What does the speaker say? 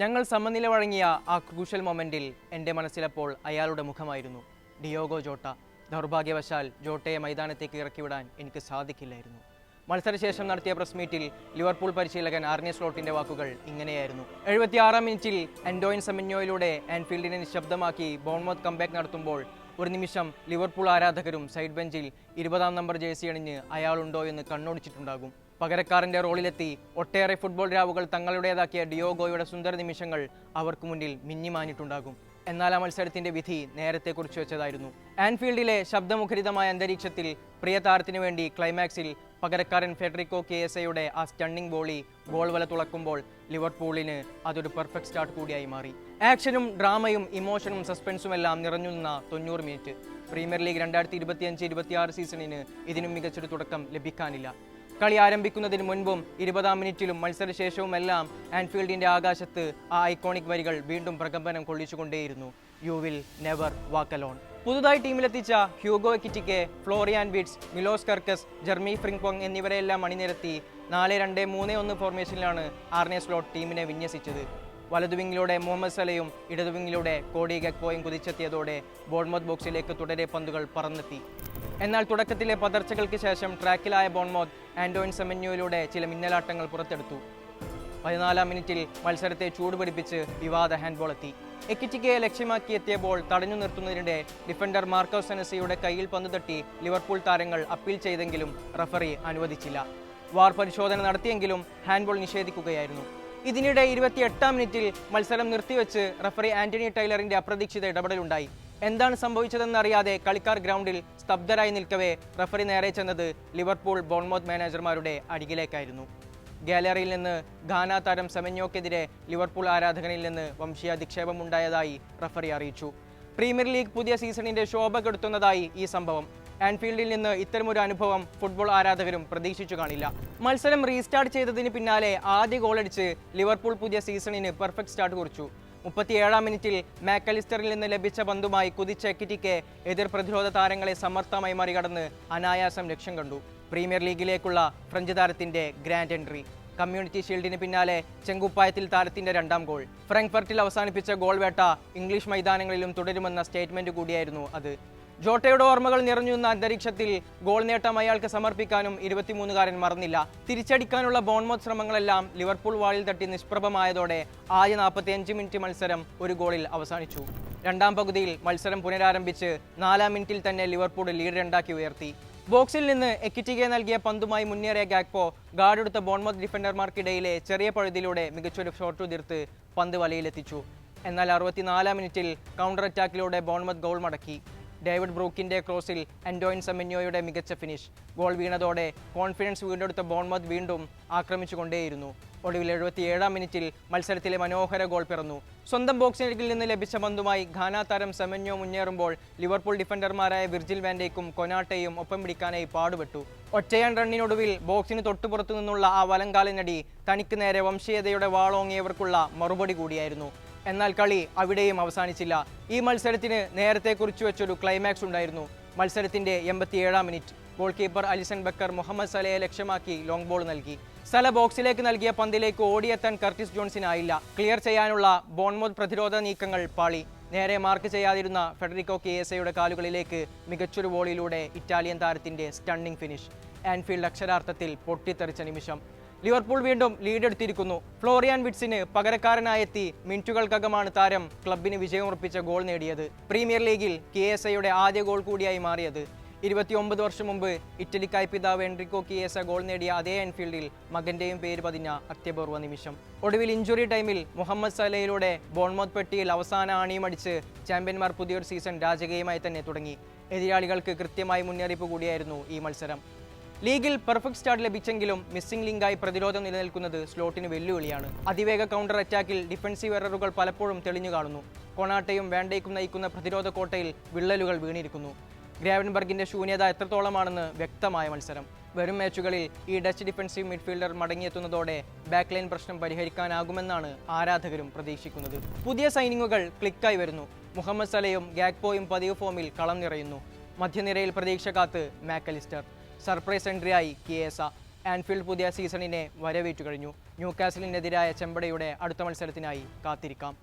ഞങ്ങൾ സമനില വഴങ്ങിയ ആ ക്രൂഷ്യൽ മൊമെന്റിൽ എന്റെ മനസ്സിലപ്പോൾ അയാളുടെ മുഖമായിരുന്നു. ഡിയോഗോ ജോട്ട ദൗർഭാഗ്യവശാൽ ജോട്ടയെ മൈതാനത്തേക്ക് ഇറക്കിവിടാൻ എനിക്ക് സാധിക്കില്ലായിരുന്നു. മത്സരശേഷം നടത്തിയ പ്രസ് മീറ്റിൽ ലിവർപൂൾ പരിശീലകൻ ആർനെ സ്ലോട്ടിന്റെ വാക്കുകൾ ഇങ്ങനെയായിരുന്നു. എഴുപത്തിയാറാം മിനിറ്റിൽ എൻഡോയിൻ സെമിന്യോയിലൂടെ ആൻഫീൽഡിനെ നിശബ്ദമാക്കി ബോൺമോത്ത് കംബാക്ക് നടത്തുമ്പോൾ ഒരു നിമിഷം ലിവർപൂൾ ആരാധകരും സൈഡ് ബെഞ്ചിൽ ഇരുപതാം നമ്പർ ജേഴ്സി അണിഞ്ഞ് അയാളുണ്ടോ എന്ന് കണ്ണോടിച്ചിട്ടുണ്ടാകും. പകരക്കാരന്റെ റോളിലെത്തി. ഒട്ടേറെ ഫുട്ബോൾ രാവുകൾ തങ്ങളുടേതാക്കിയ ഡിയോഗോയുടെ സുന്ദര നിമിഷങ്ങൾ അവർക്ക് മുന്നിൽ മിന്നിമാനിട്ടുണ്ടാകും. എന്നാൽ ആ മത്സരത്തിന്റെ വിധി നേരത്തെ കുറിച്ചു വെച്ചതായിരുന്നു. ആൻഫീൽഡിലെ ശബ്ദമുഖരിതമായ അന്തരീക്ഷത്തിൽ പ്രിയ താരത്തിനു വേണ്ടി ക്ലൈമാക്സിൽ പകരക്കാരൻ ഫെഡറിക്കോ കെ എസ് എയുടെ ആ സ്റ്റണ്ണിംഗ് ബോളി ഗോൾ വല തുളക്കുമ്പോൾ ലിവർപൂളിന് അതൊരു പെർഫെക്റ്റ് സ്റ്റാർട്ട് കൂടിയായി മാറി. ആക്ഷനും ഡ്രാമയും ഇമോഷനും സസ്പെൻസും എല്ലാം നിറഞ്ഞു നിന്ന തൊണ്ണൂറ് മിനിറ്റ് പ്രീമിയർ ലീഗ് രണ്ടായിരത്തി ഇരുപത്തിയഞ്ച് ഇരുപത്തിയാറ് സീസണിന് ഇതിനും മികച്ചൊരു തുടക്കം ലഭിക്കാനില്ല. കളി ആരംഭിക്കുന്നതിന് മുൻപും ഇരുപതാം മിനിറ്റിലും മത്സരശേഷവുമെല്ലാം ആൻഫീൽഡിന്റെ ആകാശത്ത് ആ ഐക്കോണിക് വരികൾ വീണ്ടും പ്രകമ്പനം കൊള്ളിച്ചുകൊണ്ടേയിരുന്നു. You will never walk alone പുതുതായി ടീമിലെത്തിച്ച Hugo Ekitike Florian Wirtz Milos Kerkez Jeremie Frimpong എന്നിവരെയെല്ലാം അണിനിരത്തി നാല് രണ്ട് മൂന്ന് ഒന്ന് ഫോർമേഷനിലാണ് ആർനെ സ്ലോട്ട് ടീമിനെ വിന്യസിച്ചത്. വലതുവിങ്ങിലൂടെ മുഹമ്മദ് സലയും ഇടതുവിങ്ങിലൂടെ കോടി ഗക്പോയും കുതിച്ചെത്തിയതോടെ ബോൺമോത്ത് ബോക്സിലേക്ക് തുടരെ പന്തുകൾ പറന്നെത്തി. എന്നാൽ തുടക്കത്തിലെ പതർച്ചകൾക്ക് ശേഷം ട്രാക്കിലായ ബോൺമോത്ത് ആൻഡോയിൻ സെമന്യൂയിലൂടെ ചില മിന്നലാട്ടങ്ങൾ പുറത്തെടുത്തു. പതിനാലാം മിനിറ്റിൽ മത്സരത്തെ ചൂടുപിടിപ്പിച്ച് വിവാദ ഹാൻഡ്ബോൾ എത്തി എക്കിറ്റിക്കയെ ലക്ഷ്യമാക്കി എത്തിയ ബോൾ തടഞ്ഞു നിർത്തുന്നതിനിടെ ഡിഫൻഡർ മാർക്കോസ് സെനസിയുടെ കയ്യിൽ പന്ത് തട്ടി ലിവർപൂൾ താരങ്ങൾ അപ്പീൽ ചെയ്തെങ്കിലും റഫറി അനുവദിച്ചില്ല. വാർ പരിശോധന നടത്തിയെങ്കിലും ഹാൻഡ്ബോൾ നിഷേധിക്കുകയായിരുന്നു. ഇതിനിടെ ഇരുപത്തിയെട്ടാം മിനിറ്റിൽ മത്സരം നിർത്തിവെച്ച് റഫറി ആന്റണി ടൈലറിന്റെ അപ്രതീക്ഷിത ഇടപെടലുണ്ടായി. എന്താണ് സംഭവിച്ചതെന്ന് അറിയാതെ കളിക്കാർ ഗ്രൗണ്ടിൽ സ്തബ്ധരായി നിൽക്കവേ റഫറി നേരെ ചെന്നത് ലിവർപൂൾ ബോൺമോത്ത് മാനേജർമാരുടെ അടികിലേക്കായിരുന്നു ഗാലറിയിൽ നിന്ന് ഘാന താരം സെമന്യോക്കെതിരെ ലിവർപൂൾ ആരാധകനിൽ നിന്ന് വംശീയാധിക്ഷേപം ഉണ്ടായതായി റഫറി അറിയിച്ചു. പ്രീമിയർ ലീഗ് പുതിയ സീസണിന്റെ ശോഭ കെടുത്തുന്നതായി ഈ സംഭവം. ആൻഫീൽഡിൽ നിന്ന് ഇത്തരമൊരു അനുഭവം ഫുട്ബോൾ ആരാധകരും പ്രതീക്ഷിച്ചു കാണില്ല. മത്സരം റീസ്റ്റാർട്ട് ചെയ്തതിന് പിന്നാലെ ആദ്യ ഗോളടിച്ച് ലിവർപൂൾ പുതിയ സീസണിന് പെർഫെക്റ്റ് സ്റ്റാർട്ട് കുറിച്ചു. മുപ്പത്തിയേഴാം മിനിറ്റിൽ മാക്കലിസ്റ്ററിൽ നിന്ന് ലഭിച്ച പന്തുമായി കുതിച്ച എക്കിറ്റിക്ക് എതിർ പ്രതിരോധ താരങ്ങളെ സമർത്ഥമായി മറികടന്ന് അനായാസം ലക്ഷ്യം കണ്ടു. പ്രീമിയർ ലീഗിലേക്കുള്ള ഫ്രഞ്ച് താരത്തിന്റെ ഗ്രാൻഡ് എൻട്രി. കമ്മ്യൂണിറ്റി ഷീൽഡിന് പിന്നാലെ ചെങ്കുപ്പായത്തിൽ താരത്തിന്റെ രണ്ടാം ഗോൾ. ഫ്രാങ്ക്ഫർട്ടിൽ അവസാനിപ്പിച്ച ഗോൾ വേട്ട ഇംഗ്ലീഷ് മൈതാനങ്ങളിലും തുടരുമെന്ന സ്റ്റേറ്റ്മെന്റ് കൂടിയായിരുന്നു അത്. ജോട്ടയുടെ ഓർമ്മകൾ നിറഞ്ഞു നിന്ന അന്തരീക്ഷത്തിൽ ഗോൾ നേട്ടം അയാൾക്ക് സമർപ്പിക്കാനും ഇരുപത്തിമൂന്നുകാരൻ മറന്നില്ല. തിരിച്ചടിക്കാനുള്ള ബോൺമോത്ത് ശ്രമങ്ങളെല്ലാം ലിവർപൂൾ വാളിൽ തട്ടി നിഷ്പ്രഭമായതോടെ ആദ്യ നാൽപ്പത്തിയഞ്ച് മിനിറ്റ് മത്സരം ഒരു ഗോളിൽ അവസാനിച്ചു. രണ്ടാം പകുതിയിൽ മത്സരം പുനരാരംഭിച്ച് നാലാം മിനിറ്റിൽ തന്നെ ലിവർപൂൾ ലീഡ് രണ്ടാക്കി ഉയർത്തി. ബോക്സിൽ നിന്ന് എക്കിറ്റികെ നൽകിയ പന്തുമായി മുന്നേറിയ ഗാക്പോ ഗാർഡെടുത്ത ബോൺമോത്ത് ഡിഫൻഡർമാർക്കിടയിലെ ചെറിയ പഴുതിലൂടെ മികച്ചൊരു ഷോട്ട് ഉതിർത്ത് പന്ത് വലയിലെത്തിച്ചു. എന്നാൽ അറുപത്തിനാലാം മിനിറ്റിൽ കൗണ്ടർ അറ്റാക്കിലൂടെ ബോൺമത്ത് ഗോൾ മടക്കി. ഡേവിഡ് ബ്രൂക്കിന്റെ ക്രോസിൽ ആന്റോയിൻ സെമന്യോയുടെ മികച്ച ഫിനിഷ് ഗോൾ വീണതോടെ കോൺഫിഡൻസ് വീണ്ടെടുത്ത ബോൺമത് വീണ്ടും ആക്രമിച്ചുകൊണ്ടേയിരുന്നു. ഒടുവിൽ എഴുപത്തിയേഴാം മിനിറ്റിൽ മത്സരത്തിലെ മനോഹര ഗോൾ പിറന്നു. സ്വന്തം ബോക്സിനിൽ നിന്ന് ലഭിച്ച പന്തുമായി ഘാന താരം സെമന്യോ മുന്നേറുമ്പോൾ ലിവർപൂൾ ഡിഫൻഡർമാരായ വിർജിൽ വാൻഡേക്കും കൊനാട്ടയും ഒപ്പം പിടിക്കാനായി പാടുപെട്ടു. ഒറ്റയാൻ റണ്ണിനൊടുവിൽ ബോക്സിന് തൊട്ടുപുറത്തു നിന്നുള്ള ആ വലങ്കാലിനടി തനിക്ക് നേരെ വംശീയതയുടെ വാളോങ്ങിയവർക്കുള്ള മറുപടി കൂടിയായിരുന്നു. എന്നാൽ കളി അവിടെയും അവസാനിച്ചില്ല. ഈ മത്സരത്തിന് നേരത്തെ കുറിച്ചു വെച്ചൊരു ക്ലൈമാക്സ് ഉണ്ടായിരുന്നു. മത്സരത്തിന്റെ എൺപത്തിയേഴാം minute goal keeper Alisson Becker Mohamed സലയെ ലക്ഷ്യമാക്കി ലോങ് ബോൾ നൽകി. സല ബോക്സിലേക്ക് നൽകിയ പന്തിലേക്ക് ഓടിയെത്താൻ കർട്ടിസ് ജോൺസിനായില്ല. ക്ലിയർ ചെയ്യാനുള്ള ബോൺമോത്ത് പ്രതിരോധ നീക്കങ്ങൾ പാളി. നേരെ മാർക്ക് ചെയ്യാതിരുന്ന ഫെഡറിക്കോ കിയേസയുടെ കാലുകളിലേക്ക് മികച്ചൊരു ബോളിലൂടെ ഇറ്റാലിയൻ താരത്തിന്റെ സ്റ്റണ്ണിംഗ് ഫിനിഷ് ആൻഫീൽഡ് അക്ഷരാർത്ഥത്തിൽ പൊട്ടിത്തെറിച്ച നിമിഷം. ലിവർപൂൾ വീണ്ടും ലീഡെടുത്തിരിക്കുന്നു. ഫ്ലോറിയാൻ വിറ്റ്സിന് പകരക്കാരനായെത്തി മിനിറ്റുകൾക്കകമാണ് താരം ക്ലബിന് വിജയമുറപ്പിച്ച ഗോൾ നേടിയത്. പ്രീമിയർ ലീഗിൽ കെ എസ് ഐയുടെ ആദ്യ ഗോൾ കൂടിയായി മാറിയത്. ഇരുപത്തിയൊമ്പത് വർഷം മുമ്പ് ഇറ്റലിക്കായി പിതാവ് എൻട്രിക്കോ കിയേസ ഗോൾ നേടിയ അതേ എൻഫീൽഡിൽ മകന്റെയും പേര് പതിഞ്ഞ അത്യപൂർവ നിമിഷം. ഒടുവിൽ ഇഞ്ചുറി ടൈമിൽ മുഹമ്മദ് സലയിലൂടെ ബോൺമോത്ത് പെട്ടിയിൽ അവസാന ആണിയുമടിച്ച് ചാമ്പ്യന്മാർ പുതിയൊരു സീസൺ രാജകീയമായി തന്നെ തുടങ്ങി. എതിരാളികൾക്ക് കൃത്യമായി മുന്നറിയിപ്പ് കൂടിയായിരുന്നു ഈ മത്സരം. ലീഗിൽ പെർഫെക്റ്റ് സ്റ്റാർട്ട് ലഭിച്ചെങ്കിലും മിസ്സിംഗ് ലിങ്കായി പ്രതിരോധം നിലനിൽക്കുന്നത് സ്ലോട്ടിന് വെല്ലുവിളിയാണ്. അതിവേഗ കൗണ്ടർ അറ്റാക്കിൽ ഡിഫൻസീവ് എററുകൾ പലപ്പോഴും തെളിഞ്ഞു കാണുന്നു. കൊണാട്ടയും വേണ്ടയ്ക്കും നയിക്കുന്ന പ്രതിരോധ കോട്ടയിൽ വിള്ളലുകൾ വീണിരിക്കുന്നു. ഗ്രാവൻബർഗിന്റെ ശൂന്യത എത്രത്തോളമാണെന്ന് വ്യക്തമായ മത്സരം. വരും മാച്ചുകളിൽ ഈ ഡച്ച് ഡിഫൻസീവ് മിഡ്ഫീൽഡർ മടങ്ങിയെത്തുന്നതോടെ ബാക്ക് ലൈൻ പ്രശ്നം പരിഹരിക്കാനാകുമെന്നാണ് ആരാധകരും പ്രതീക്ഷിക്കുന്നത്. പുതിയ സൈനിങ്ങുകൾ ക്ലിക്കായി വരുന്നു. മുഹമ്മദ് സലയും ഗാക്പോയും പതിവ് ഫോമിൽ കളം നിറയുന്നു. മധ്യനിരയിൽ പ്രതീക്ഷ കാത്ത് മാക്കലിസ്റ്റർ. സർപ്രൈസ് എൻട്രിയായി കിയേസ. ആൻഫീൽഡ് പുതിയ സീസണിനെ വരവേറ്റു കഴിഞ്ഞു ന്യൂകാസലിനെതിരായ ചെമ്പടയുടെ അടുത്ത മത്സരത്തിനായി കാത്തിരിക്കാം.